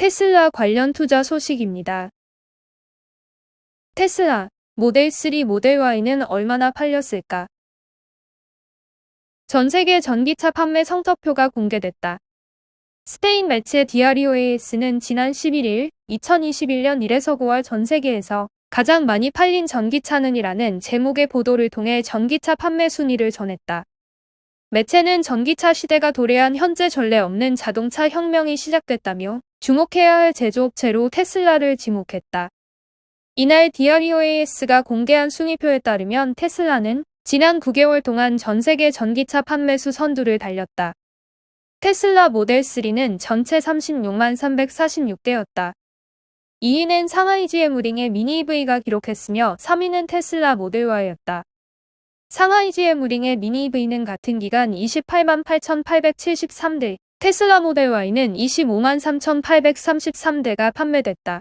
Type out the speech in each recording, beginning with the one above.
테슬라 관련 투자 소식입니다. 테슬라 모델 3 모델 Y는 얼마나 팔렸을까? 전 세계 전기차 판매 성적표가 공개됐다. 스페인 매체 디아리오에스는 지난 11일 2021년 1에서 9월 전 세계에서 가장 많이 팔린 전기차는 이라는 제목의 보도를 통해 전기차 판매 순위를 전했다. 매체는 전기차 시대가 도래한 현재 전례 없는 자동차 혁명이 시작됐다며 주목해야 할 제조업체로 테슬라를 지목했다. 이날 디아리오에스가 공개한 순위표에 따르면 테슬라는 지난 9개월 동안 전 세계 전기차 판매수 선두를 달렸다. 테슬라 모델 3는 전체 36만 346대였다. 2위는 상하이 GM우링의 미니 EV가 기록했으며 3위는 테슬라 모델 Y였다. 상하이 GM우링의 미니 EV는 같은 기간 28만 8,873대, 테슬라 모델 Y는 25만 3,833대가 판매됐다.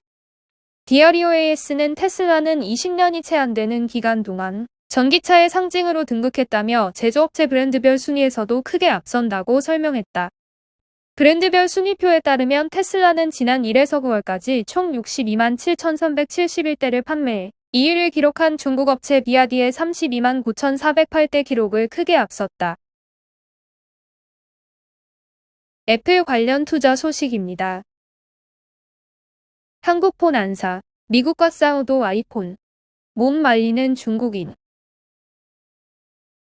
디아리오에스는 테슬라는 20년이 채 안 되는 기간 동안 전기차의 상징으로 등극했다며 제조업체 브랜드별 순위에서도 크게 앞선다고 설명했다. 브랜드별 순위표에 따르면 테슬라는 지난 1에서 9월까지 총 62만 7,371대를 판매해 2위를 기록한 중국 업체 비아디의 32만 9,408대 기록을 크게 앞섰다. 애플 관련 투자 소식입니다. 한국폰 안사, 미국과 싸워도 아이폰, 몸 말리는 중국인.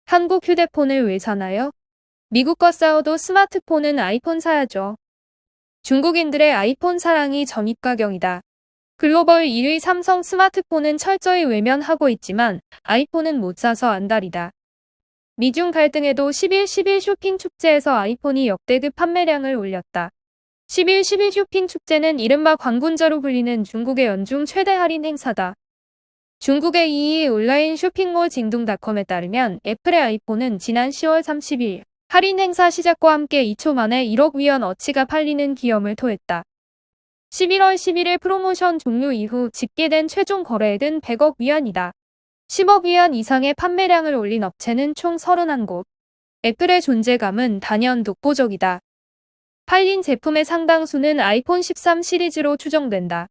한국 휴대폰을 왜 사나요? 미국과 싸워도 스마트폰은 아이폰 사야죠. 중국인들의 아이폰 사랑이 점입가경이다. 글로벌 1위 삼성 스마트폰은 철저히 외면하고 있지만 아이폰은 못 사서 안달이다. 미중 갈등에도 11, 11 쇼핑 축제에서 아이폰이 역대급 판매량을 올렸다. 11, 11 쇼핑 축제는 이른바 광군자로 불리는 중국의 연중 최대 할인 행사다. 중국의 2위 온라인 쇼핑몰 징둥닷컴에 따르면 애플의 아이폰은 지난 10월 30일 할인 행사 시작과 함께 2초 만에 1억 위안 어치가 팔리는 기염을 토했다. 11월 11일 프로모션 종료 이후 집계된 최종 거래액은 100억 위안이다. 10억 위안 이상의 판매량을 올린 업체는 총 31곳. 애플의 존재감은 단연 독보적이다. 팔린 제품의 상당수는 아이폰 13 시리즈로 추정된다.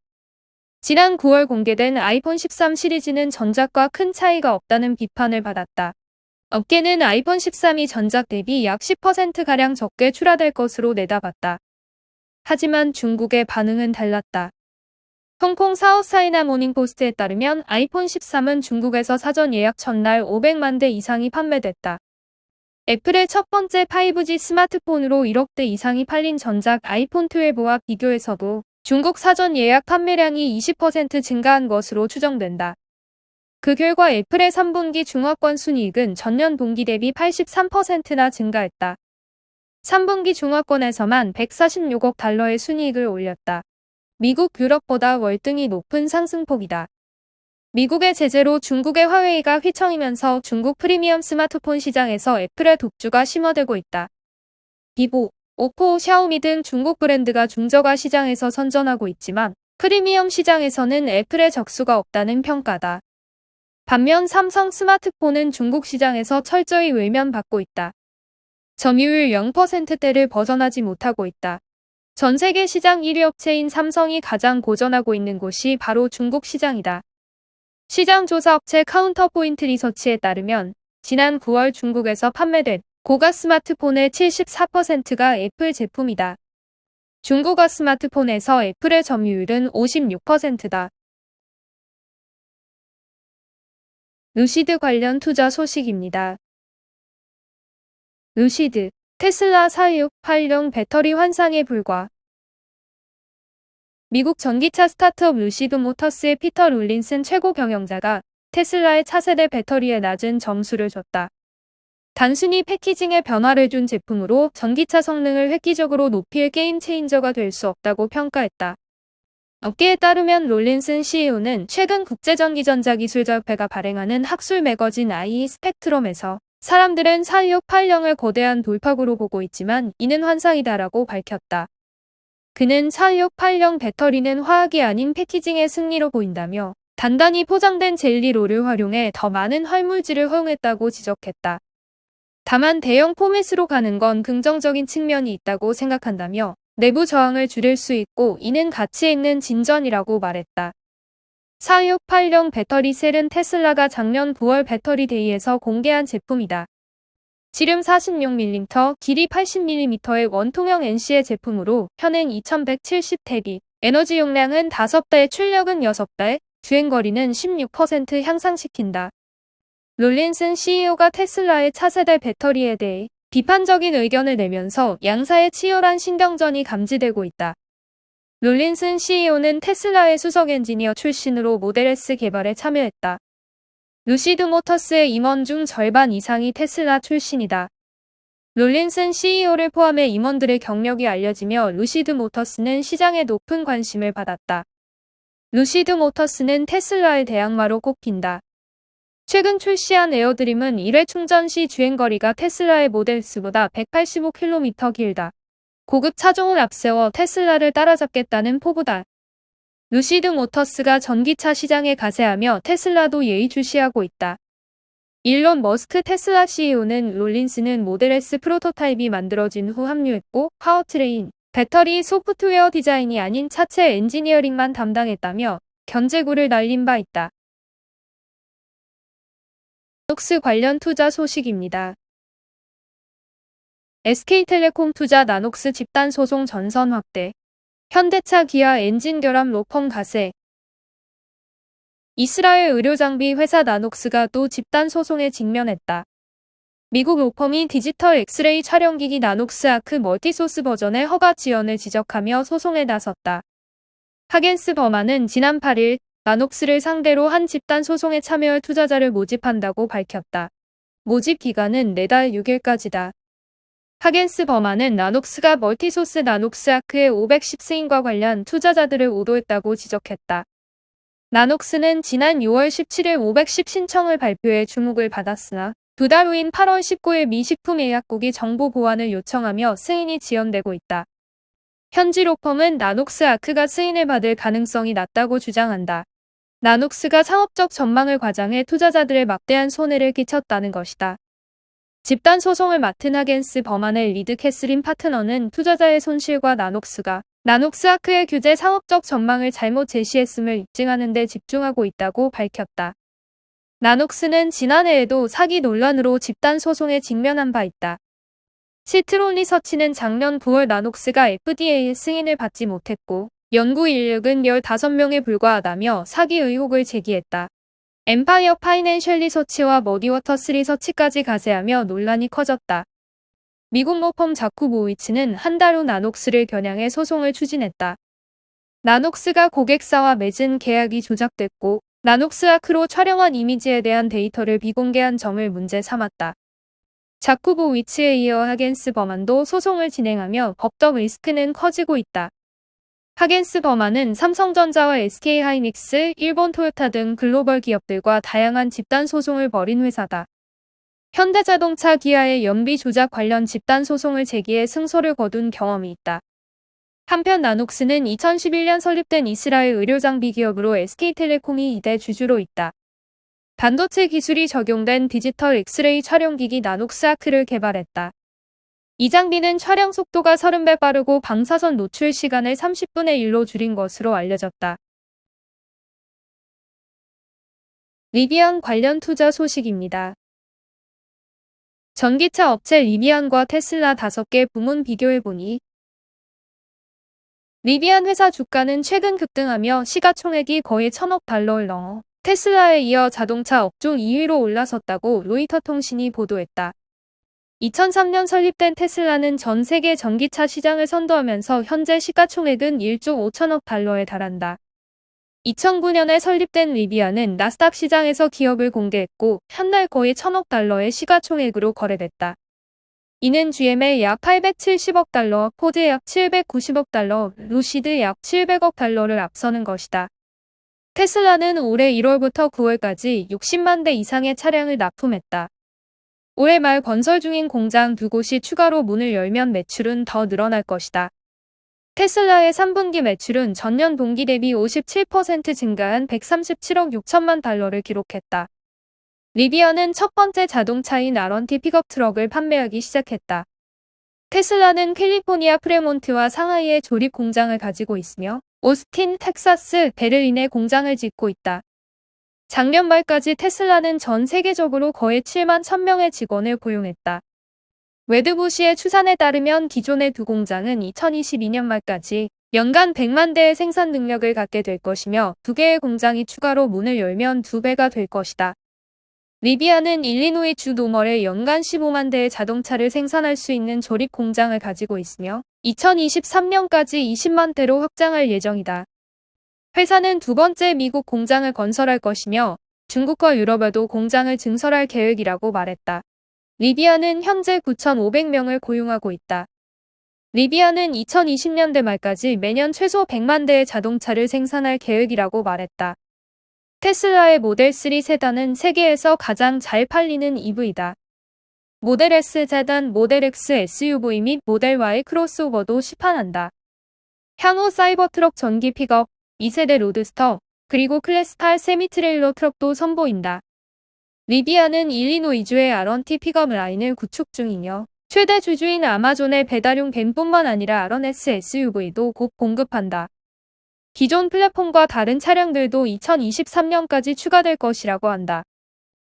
지난 9월 공개된 아이폰 13 시리즈는 전작과 큰 차이가 없다는 비판을 받았다. 업계는 아이폰 13이 전작 대비 약 10%가량 적게 출하될 것으로 내다봤다. 하지만 중국의 반응은 달랐다. 홍콩 사우스차이나 모닝포스트에 따르면 아이폰 13은 중국에서 사전 예약 첫날 500만 대 이상이 판매됐다. 애플의 첫 번째 5G 스마트폰으로 1억 대 이상이 팔린 전작 아이폰 12와 비교해서도 중국 사전 예약 판매량이 20% 증가한 것으로 추정된다. 그 결과 애플의 3분기 중화권 순이익은 전년 동기 대비 83%나 증가했다. 3분기 중화권에서만 146억 달러의 순이익을 올렸다. 미국, 유럽보다 월등히 높은 상승폭이다. 미국의 제재로 중국의 화웨이가 휘청이면서 중국 프리미엄 스마트폰 시장에서 애플의 독주가 심화되고 있다. 비보, 오포, 샤오미 등 중국 브랜드가 중저가 시장에서 선전하고 있지만 프리미엄 시장에서는 애플의 적수가 없다는 평가다. 반면 삼성 스마트폰은 중국 시장에서 철저히 외면받고 있다. 점유율 0%대를 벗어나지 못하고 있다. 전 세계 시장 1위 업체인 삼성이 가장 고전하고 있는 곳이 바로 중국 시장이다. 시장 조사 업체 카운터포인트 리서치에 따르면 지난 9월 중국에서 판매된 고가 스마트폰의 74%가 애플 제품이다. 중국어 스마트폰에서 애플의 점유율은 56%다. 루시드 관련 투자 소식입니다. 루시드, 테슬라 4680 배터리 환상에 불과 미국 전기차 스타트업 루시드 모터스의 피터 룰린슨 최고 경영자가 테슬라의 차세대 배터리에 낮은 점수를 줬다. 단순히 패키징에 변화를 준 제품으로 전기차 성능을 획기적으로 높일 게임 체인저가 될 수 없다고 평가했다. 업계에 따르면 롤린슨 CEO는 최근 국제전기전자기술자협회가 발행하는 학술 매거진 IE 스펙트럼에서 사람들은 4680을 거대한 돌파구로 보고 있지만 이는 환상이다라고 밝혔다. 그는 4680 배터리는 화학이 아닌 패키징의 승리로 보인다며 단단히 포장된 젤리로를 활용해 더 많은 활물질을 허용했다고 지적했다. 다만 대형 포맷으로 가는 건 긍정적인 측면이 있다고 생각한다며 내부 저항을 줄일 수 있고 이는 가치 있는 진전이라고 말했다. 4680 배터리 셀은 테슬라가 작년 9월 배터리 데이에서 공개한 제품이다. 지름 46mm, 길이 80mm의 원통형 NC의 제품으로 현행 2170 대비, 에너지 용량은 5배, 출력은 6배, 주행거리는 16% 향상시킨다. 롤린슨 CEO가 테슬라의 차세대 배터리에 대해 비판적인 의견을 내면서 양사의 치열한 신경전이 감지되고 있다. 롤린슨 CEO는 테슬라의 수석 엔지니어 출신으로 모델 S 개발에 참여했다. 루시드 모터스의 임원 중 절반 이상이 테슬라 출신이다. 롤린슨 CEO를 포함해 임원들의 경력이 알려지며 루시드 모터스는 시장에 높은 관심을 받았다. 루시드 모터스는 테슬라의 대항마로 꼽힌다. 최근 출시한 에어드림은 1회 충전 시 주행거리가 테슬라의 모델 S보다 185km 길다. 고급 차종을 앞세워 테슬라를 따라잡겠다는 포부다. 루시드 모터스가 전기차 시장에 가세하며 테슬라도 예의주시하고 있다. 일론 머스크 테슬라 CEO는 롤린스는 모델 S 프로토타입이 만들어진 후 합류했고 파워트레인, 배터리 소프트웨어 디자인이 아닌 차체 엔지니어링만 담당했다며 견제구를 날린 바 있다. 녹스 관련 투자 소식입니다. SK텔레콤 투자 나녹스 집단 소송 전선 확대. 현대차 기아 엔진 결함 로펌 가세. 이스라엘 의료장비 회사 나녹스가 또 집단 소송에 직면했다. 미국 로펌이 디지털 엑스레이 촬영기기 나녹스 아크 멀티소스 버전의 허가 지연을 지적하며 소송에 나섰다. 하겐스 버마는 지난 8일 나녹스를 상대로 한 집단 소송에 참여할 투자자를 모집한다고 밝혔다. 모집 기간은 내달 6일까지다. 하겐스 버마는 나녹스가 멀티소스 나녹스 아크의 510스인과 관련 투자자들을 오도했다고 지적했다. 나녹스는 지난 6월 17일 510 신청을 발표해 주목을 받았으나 두 달 후인 8월 19일 미 식품의약국이 정보 보완을 요청하며 승인이 지연되고 있다. 현지 로펌은 나녹스 아크가 승인을 받을 가능성이 낮다고 주장한다. 나녹스가 상업적 전망을 과장해 투자자들의 막대한 손해를 끼쳤다는 것이다. 집단 소송을 맡은 하겐스 버만의 리드 캐스린 파트너는 투자자의 손실과 나녹스가 나녹스 아크의 규제 상업적 전망을 잘못 제시했음을 입증하는 데 집중하고 있다고 밝혔다. 나녹스는 지난해에도 사기 논란으로 집단 소송에 직면한 바 있다. 시트론 리서치는 작년 9월 나녹스가 FDA의 승인을 받지 못했고 연구 인력은 15명에 불과하다며 사기 의혹을 제기했다. 엠파이어 파이낸셜 리서치와 머디워터스 리서치까지 가세하며 논란이 커졌다. 미국 모펌 자쿠보이츠는 한 달 후 나녹스를 겨냥해 소송을 추진했다. 나녹스가 고객사와 맺은 계약이 조작됐고 나녹스 아크로 촬영한 이미지에 대한 데이터를 비공개한 점을 문제 삼았다. 자쿠보위츠에 이어 하겐스 버만도 소송을 진행하며 법적 리스크는 커지고 있다. 하겐스 버마는 삼성전자와 SK하이닉스, 일본 토요타 등 글로벌 기업들과 다양한 집단 소송을 벌인 회사다. 현대자동차 기아의 연비 조작 관련 집단 소송을 제기해 승소를 거둔 경험이 있다. 한편 나녹스는 2011년 설립된 이스라엘 의료장비 기업으로 SK텔레콤이 이대 주주로 있다. 반도체 기술이 적용된 디지털 엑스레이 촬영기기 나녹스 아크를 개발했다. 이 장비는 촬영 속도가 30배 빠르고 방사선 노출 시간을 30분의 1로 줄인 것으로 알려졌다. 리비안 관련 투자 소식입니다. 전기차 업체 리비안과 테슬라 5개 부문 비교해보니 리비안 회사 주가는 최근 급등하며 시가총액이 거의 천억 달러를 넘어 테슬라에 이어 자동차 업종 2위로 올라섰다고 로이터 통신이 보도했다. 2003년 설립된 테슬라는 전 세계 전기차 시장을 선도하면서 현재 시가총액은 1조 5천억 달러에 달한다. 2009년에 설립된 리비아는 나스닥 시장에서 기업을 공개했고 한날 거의 1천억 달러의 시가총액으로 거래됐다. 이는 GM의 약 870억 달러, 포드 약 790억 달러, 루시드 약 700억 달러를 앞서는 것이다. 테슬라는 올해 1월부터 9월까지 60만 대 이상의 차량을 납품했다. 올해 말 건설 중인 공장 두 곳이 추가로 문을 열면 매출은 더 늘어날 것이다. 테슬라의 3분기 매출은 전년 동기 대비 57% 증가한 137억 6천만 달러를 기록했다. 리비아는 첫 번째 자동차인 아런티 픽업 트럭을 판매하기 시작했다. 테슬라는 캘리포니아 프레몬트와 상하이에 조립 공장을 가지고 있으며 오스틴, 텍사스, 베를린에 공장을 짓고 있다. 작년 말까지 테슬라는 전 세계적으로 거의 7만 1000명의 직원을 고용했다. 웨드부시의 추산에 따르면 기존의 두 공장은 2022년 말까지 연간 100만 대의 생산 능력을 갖게 될 것이며 두 개의 공장이 추가로 문을 열면 두 배가 될 것이다. 리비아는 일리노이 주 노멀에 연간 15만 대의 자동차를 생산할 수 있는 조립 공장을 가지고 있으며 2023년까지 20만 대로 확장할 예정이다. 회사는 두 번째 미국 공장을 건설할 것이며 중국과 유럽에도 공장을 증설할 계획이라고 말했다. 리비아는 현재 9,500명을 고용하고 있다. 리비아는 2020년대 말까지 매년 최소 100만 대의 자동차를 생산할 계획이라고 말했다. 테슬라의 모델 3 세단은 세계에서 가장 잘 팔리는 EV다. 모델 S 세단, 모델 X SUV 및 모델 Y 크로스오버도 시판한다. 향후 사이버 트럭 전기 픽업, 2세대 로드스터, 그리고 클래스 8 세미 트레일러 트럭도 선보인다. 리비아는 일리노이주의 R1T 픽업 라인을 구축 중이며 최대 주주인 아마존의 배달용 밴뿐만 아니라 R1S SUV도 곧 공급한다. 기존 플랫폼과 다른 차량들도 2023년까지 추가될 것이라고 한다.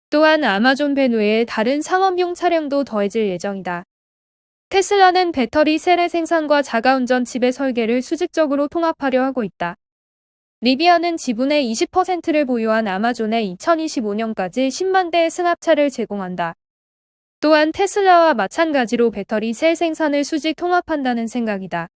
또한 아마존 밴 외에 다른 상업용 차량도 더해질 예정이다. 테슬라는 배터리 셀의 생산과 자가운전 칩의 설계를 수직적으로 통합하려 하고 있다. 리비아는 지분의 20%를 보유한 아마존에 2025년까지 10만 대의 승합차를 제공한다. 또한 테슬라와 마찬가지로 배터리 셀 생산을 수직 통합한다는 생각이다.